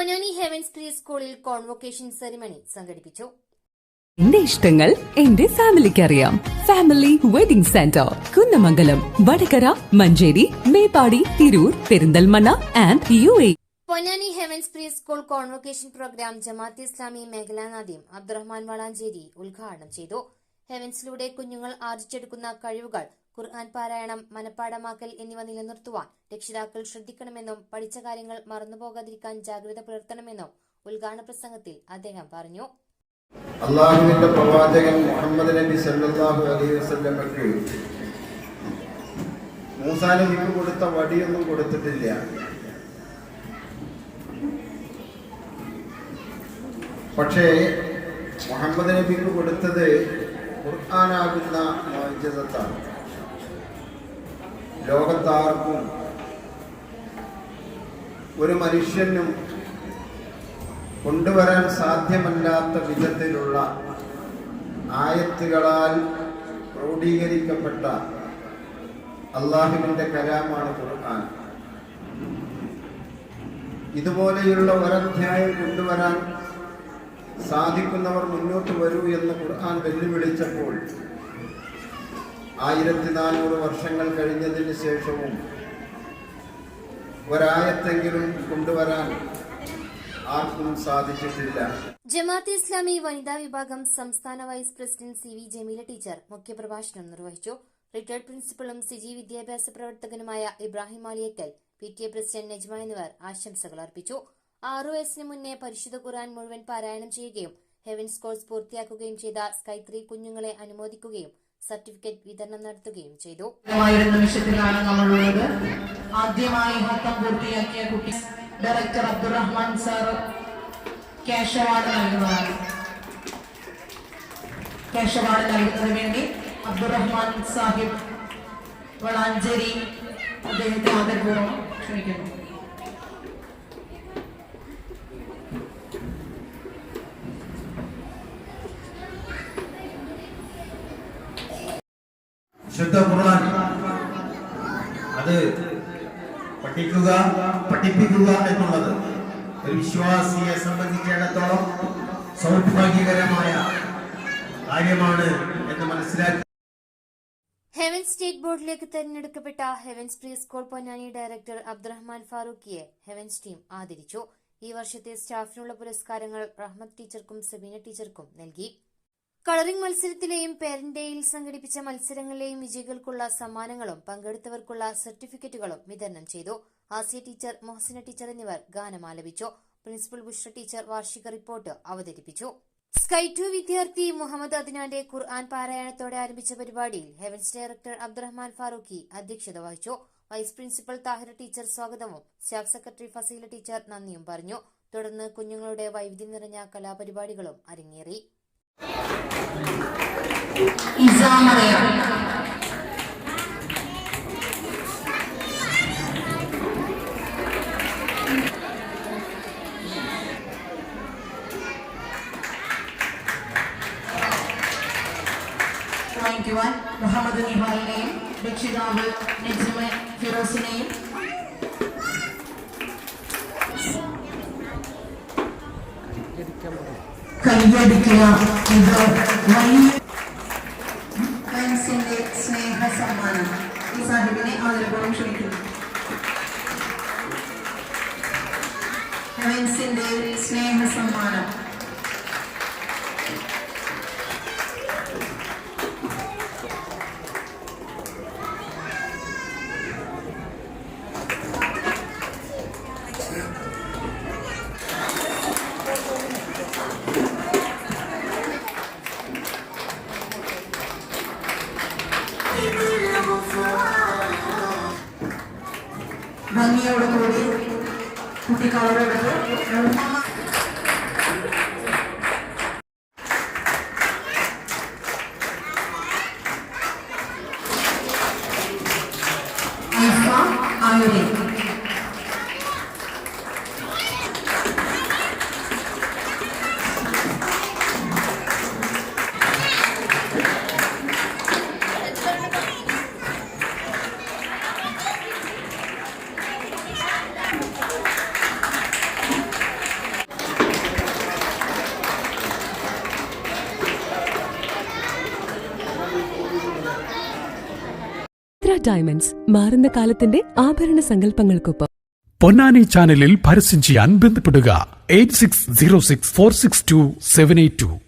Ponnani heavens pre സ്കൂളിൽ convocation ceremony സംഘടിപ്പിച്ചു. എന്റെ ഇഷ്ടങ്ങൾ എന്റെ ഫാമിലിക്ക് അറിയാം family wedding centre Kunnamangalam Vadakara Manjeri Meppadi Tirur Perinthalmanna and U A Ponnani heavens pre school convocation program Jamaat Islami മേഖലാനാദ്യം Abdurahman Valanchery ഉദ്ഘാടനം ചെയ്തു. ഹെവൻസിലൂടെ കുഞ്ഞുങ്ങൾ ആർജിച്ചെടുക്കുന്ന കഴിവുകൾ ഖുർആൻ പാരായണം മനഃപ്പാടമാക്കൽ എന്നിവ നിലനിർത്തുവാൻ രക്ഷിതാക്കൾ ശ്രദ്ധിക്കണമെന്നും പഠിച്ച കാര്യങ്ങൾ മറന്നുപോകാതിരിക്കാൻ ജാഗ്രത പുലർത്തണമെന്നും ഉദ്ഘാടന പ്രസംഗത്തിൽ അദ്ദേഹം പറഞ്ഞു. അള്ളാഹുവിന്റെ പ്രവാചകൻ മുഹമ്മദ് നബി സല്ലല്ലാഹു അലൈഹി വസല്ലമക്ക് മൂസാ നബിക്ക് കൊടുത്ത വടിയൊന്നും കൊടുത്തിട്ടില്ല. പക്ഷേ മുഹമ്മദ് നബിക്ക് കൊടുത്തത് ഖുർആാനാകുന്ന മോചിതത്താണ് ലോകത്താർക്കും ഒരു മനുഷ്യനും കൊണ്ടുവരാൻ സാധ്യമല്ലാത്ത വിധത്തിലുള്ള ആയത്തുകളാൽ ക്രോഡീകരിക്കപ്പെട്ട അള്ളാഹുവിന്റെ കലാമാണ് ഖുർആൻ. ഇതുപോലെയുള്ള ഒരധ്യായം കൊണ്ടുവരാൻ സാധിക്കുന്നവർ മുന്നോട്ട് വരൂ എന്ന് ഖുർആൻ വെല്ലുവിളിച്ചപ്പോൾ ആയിരത്തി നാനൂറ് വർഷങ്ങൾ കഴിഞ്ഞതിന് ശേഷവും ഒരായത്തെങ്കിലും കൊണ്ടുവരാൻ ആർക്കും സാധിച്ചിട്ടില്ല. ജമാഅത്ത് ഇസ്ലാമി വനിതാ വിഭാഗം സംസ്ഥാന vice president C V Jameela teacher മുഖ്യപ്രഭാഷണം നിർവഹിച്ചു. റിട്ടയർഡ് പ്രിൻസിപ്പളും സിജി വിദ്യാഭ്യാസ പ്രവർത്തകനുമായ Ibrahim Aliyakkal P T A president Najma എന്നിവർ ആശംസകൾ അർപ്പിച്ചു. ആറു വയസ്സിന് മുന്നേ പരിശുദ്ധ ഖുർആൻ മുഴുവൻ പാരായണം ചെയ്യുകയും ഹെവൻസ് കോഴ്സ് പൂർത്തിയാക്കുകയും ചെയ്ത സ്കൈ ത്രീ കുഞ്ഞുങ്ങളെ അനുമോദിക്കുകയും സർട്ടിഫിക്കറ്റ് വിതരണം നടത്തുകയും ചെയ്തു. നിമിഷത്തിലാണ് നമ്മളുള്ളത്. ആദ്യമായി ഹത്തം പൂർത്തിയാക്കിയ കുട്ടി director Abdurahman sir cash award നൽകുന്നതാണ് ക്യാഷ് അവാർഡ് നൽകുന്നതിന് വേണ്ടി അബ്ദുറഹ്മാൻ സാഹിബ് വളാഞ്ചേരി അദ്ദേഹത്തെ ആദരപൂർവം ക്ഷണിക്കുന്നു. ശുദ്ധ ഖുർആൻ അത് പഠിക്കുക പഠിപ്പിക്കുക എന്നുള്ളത് ഒരു വിശ്വാസിയെ സംബന്ധിച്ചിടത്തോളം സൗഭാഗ്യകരമായ കാര്യമാണ് എന്ന് മനസ്സിലാക്കി. ഹെവൻ സ്റ്റേറ്റ് ബോർഡിലേക്ക് തെരഞ്ഞെടുക്കപ്പെട്ട heavens pre school Ponnani director Abdurahman ഫാറൂഖിയെ heavens team ആദരിച്ചു. ഈ വർഷത്തെ സ്റ്റാഫിനുള്ള പുരസ്കാരങ്ങൾ റഹ്മത്ത് ടീച്ചർക്കും സബീന ടീച്ചർക്കും നൽകി. കളറിംഗ് മത്സരത്തിലെയും പേരന്റേയിൽ സംഘടിപ്പിച്ച മത്സരങ്ങളിലെയും വിജയികൾക്കുള്ള സമ്മാനങ്ങളും പങ്കെടുത്തവർക്കുള്ള സർട്ടിഫിക്കറ്റുകളും വിതരണം ചെയ്തു. ആസിയ ടീച്ചർ മൊഹസിന ടീച്ചർ എന്നിവർ ഗാനം ആലപിച്ചു. പ്രിൻസിപ്പൽ ബുഷ്ര ടീച്ചർ വാർഷിക റിപ്പോർട്ട് അവതരിപ്പിച്ചു. സ്കൈ ടു വിദ്യാർത്ഥി മുഹമ്മദ് അദ്നാന്റെ ഖുർആൻ പാരായണത്തോടെ ആരംഭിച്ച പരിപാടിയിൽ ഹെവൻസ് ഡയറക്ടർ അബ്ദുറഹ്മാൻ ഫാറൂഖി അധ്യക്ഷത വഹിച്ചു. വൈസ് പ്രിൻസിപ്പൽ താഹിർ ടീച്ചർ സ്വാഗതവും സ്റ്റാഫ് സെക്രട്ടറി ഫസീല ടീച്ചർ നന്ദിയും പറഞ്ഞു. തുടർന്ന് കുഞ്ഞുങ്ങളുടെ വൈവിധ്യം നിറഞ്ഞ കലാപരിപാടികളും അരങ്ങേറി. ഇസാമറിയ വാങ്ങിക്കുവാൻ മുഹമ്മദ് നിഹാലിനെയും രക്ഷിതാവ് നജ്മ ഫിറോസിനെയും കയ്യടിക്കുക. ഇത് വലിയ ഫ്രണ്ട്സിന്റെ സ്നേഹ സമ്മാനം ഭംഗിയോടുകൂടി ஆப்பிரிக்காவோட ഡയമണ്ട്സ് മാറുന്ന കാലത്തിന്റെ ആഭരണ സങ്കല്പങ്ങൾക്കൊപ്പം. പൊന്നാനി ചാനലിൽ പരസ്യം ചെയ്യാൻ ബന്ധപ്പെടുക. Eight six zero six four six two seven eight two.